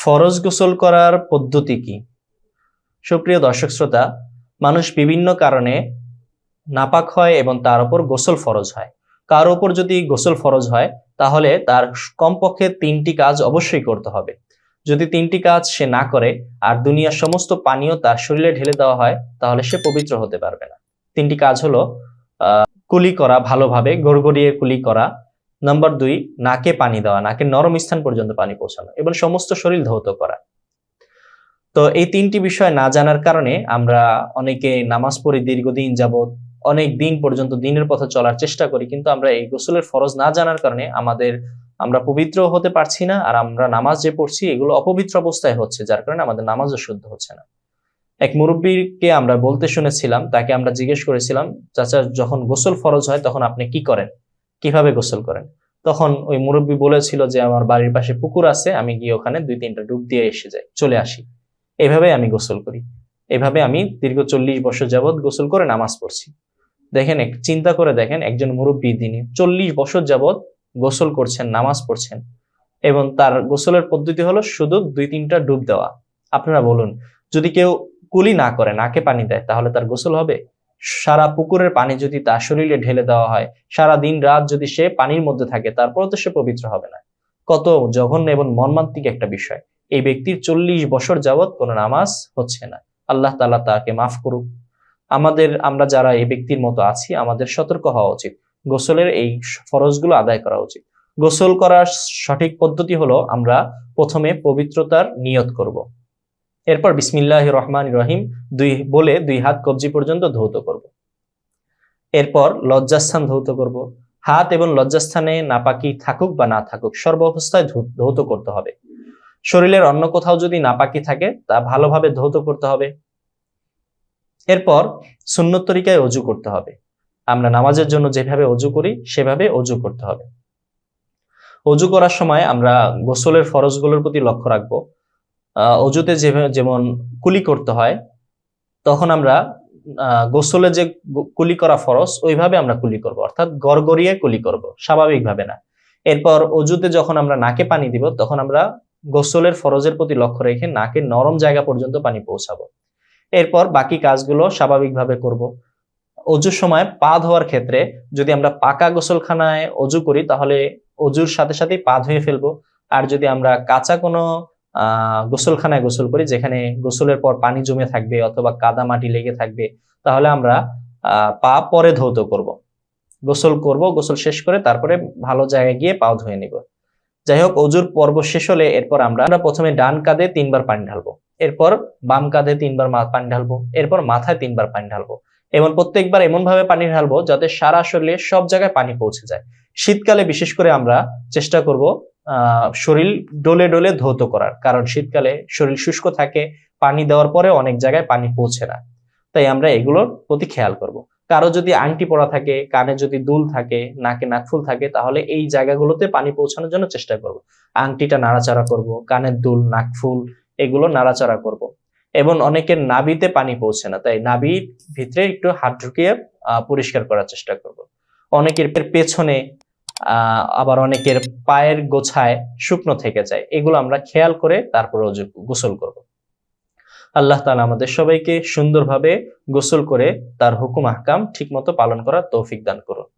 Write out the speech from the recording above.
ফরজ গোসল করার পদ্ধতি কি? সুপ্রিয় দর্শক শ্রোতা, মানুষ বিভিন্ন কারণে নাপাক হয় এবং তার উপর গোসল ফরজ হয়। কার উপর যদি গোসল ফরজ হয়, তাহলে তার কমপক্ষে তিনটি কাজ অবশ্যই করতে হবে। যদি তিনটি কাজ সে না করে আর দুনিয়ার সমস্ত পানীয় তার শরীরে ঢেলে দেওয়া হয়, তাহলে সে পবিত্র হতে পারবে না। তিনটি কাজ হলো কুলি করা ভালোভাবে, গড়গড়িয়ে কুলি করা নাম্বার দুই, নাকে পানি দেওয়া নাকের নরম স্থান পর্যন্ত পানি পৌঁছানো এবং সমস্ত শরীর ধৌত করা। তো এই তিনটি বিষয় না জানার কারণে আমরা অনেকে নামাজ পড়ি দীর্ঘদিন যাবৎ, অনেক দিন পর্যন্ত দিনের পথে চলার চেষ্টা করি, কিন্তু আমরা এই গোসলের ফরজ না জানার কারণে আমাদের, আমরা পবিত্র হতে পারছি না আর আমরা নামাজ যে পড়ছি এগুলো অপবিত্র অবস্থায় হচ্ছে, যার কারণে আমাদের নামাজও শুদ্ধ হচ্ছে না। এক মুরব্বীকে আমরা বলতে শুনেছিলাম, তাকে আমরা জিজ্ঞেস করেছিলাম, চাচা, যখন গোসল ফরজ হয় তখন আপনি কি করেন? কীভাবে গোসল করেন? তখন ওই মুরব্বী বলেছিল যে, আমার বাড়ির পাশে পুকুর আছে, আমি গিয়ে ওখানে দুই তিনটা ডুব দিয়ে এসে যাই, চলে আসি। এভাবে আমি গোসল করি। এভাবে আমি দীর্ঘ চল্লিশ বছর যাবৎ গোসল করে নামাজ পড়ছি। দেখেন চিন্তা করে দেখেন, একজন মুরব্বী তিনি চল্লিশ বছর যাবৎ গোসল করছেন, নামাজ পড়ছেন, এবং তার গোসলের পদ্ধতি হলো শুধু দুই তিনটা ডুব দেওয়া। আপনারা বলুন, যদি কেউ কুলি না করে, নাকে পানি দেয়, তাহলে তার গোসল হবে? সারা পুকুরের পানি যদি তার শরীরে ঢেলে দেওয়া হয়, সারা দিন রাত যদি সে পানির মধ্যে থাকে তারপর তো সে পবিত্র হবে না। কত জঘন্য এবং মর্মান্তিক একটা বিষয়। এই ব্যক্তির চল্লিশ বছর যাবৎ কোনো নামাজ হচ্ছে না। আল্লাহ তালা তাকে মাফ করুক। আমাদের, আমরা যারা এই ব্যক্তির মতো আছি, আমাদের সতর্ক হওয়া উচিত। গোসলের এই ফরজগুলো আদায় করা উচিত। গোসল করার সঠিক পদ্ধতি হলো আমরা প্রথমে পবিত্রতার নিয়ত করব। এরপর বিসমিল্লাহ রহমান রহিম, দুই বলে দুই হাত কবজি পর্যন্ত ধৌত করব। এরপর লজ্জাস্থান ধৌত করব। হাত এবং লজ্জাস্থানে নাপাকি থাকুক বা না থাকুক, সর্ব অবস্থায় ধৌত করতে হবে। শরীরের অন্য কোথাও যদি নাপাকি থাকে, তা ভালোভাবে ধৌত করতে হবে। এরপর সুন্নত তরিকায় অজু করতে হবে। আমরা নামাজের জন্য যেভাবে অজু করি, সেভাবে অজু করতে হবে। অজু করার সময় আমরা গোসলের ফরজগুলোর প্রতি লক্ষ্য রাখব। অজুতে যেমন কুলি করতে হয়, তখন আমরা গোসলে যে কুলি করা ফরজ, ওইভাবে আমরা কুলি করব। অর্থাৎ গড়গড়িয়ে কুলি করব, স্বাভাবিকভাবে না। এরপর অজুতে যখন আমরা নাকে পানি দিব, তখন আমরা গোসলের ফরজের প্রতি লক্ষ্য রেখে নাকে নরম জায়গা পর্যন্ত পানি পৌঁছাবো। এরপর বাকি কাজগুলো স্বাভাবিকভাবে করব। অজুর সময় পা ধোয়ার ক্ষেত্রে যদি আমরা পাকা গোসলখানায় অজু করি, তাহলে অজুর সাথে সাথেই পা ধুয়ে ফেলব। আর যদি আমরা কাঁচা কোনো গোসলখানায় গোসল করি, যেখানে গোসলের পর পানি জমে থাকবে অথবা কাদা মাটি লেগে থাকবে, তাহলে আমরা পা পরে ধৌত করব। গোসল করব, গোসল শেষ করে তারপরে ভালো জায়গায় গিয়ে পা ধুয়ে নিব। যাই হোক, অজুর পর্ব শেষ হলে এরপর আমরা আমরা প্রথমে ডান কাঁধে তিনবার পানি ঢালবো, এরপর বাম কাঁধে তিনবার পানি ঢালবো, এরপর মাথায় তিনবার পানি ঢালবো। এবং প্রত্যেকবার এমন ভাবে পানি ঢালবো যাতে সারা শরীরে সব জায়গায় পানি পৌঁছে যায়। শীতকালে বিশেষ করে আমরা চেষ্টা করব শরীর ডলে ডলে ধৌত করার। কারণ শীতকালে শরীর শুষ্ক থাকে, পানি দেওয়ার পরে অনেক জায়গায় পানি পৌঁছে না। তাই আমরা এগুলোর প্রতি খেয়াল করব। কারও যদি আংটি পরা থাকে, কানে যদি দুল থাকে, নাকে নাকফুল থাকে, তাহলে এই জায়গাগুলোতে পানি পৌঁছানোর জন্য চেষ্টা করব। আংটিটা নাড়াচাড়া করব, কানের দুল, নাকফুল, এগুলো নাড়াচাড়া করব। এবং অনেকের নাবিতে পানি পৌঁছে না, তাই নাভির ভিতরে একটু হাত ঢুকিয়ে পরিষ্কার করার চেষ্টা করব। অনেকের পেছনে আবার অনেকের পায়ের গোছায় শুকনো থেকে যায়। এগুলো আমরা খেয়াল করে তারপর গোসল করব। আল্লাহ তালা আমাদের সবাইকে সুন্দরভাবে গোসল করে তার হুকুম আহকাম ঠিক মতো পালন করার তৌফিক দান করুন।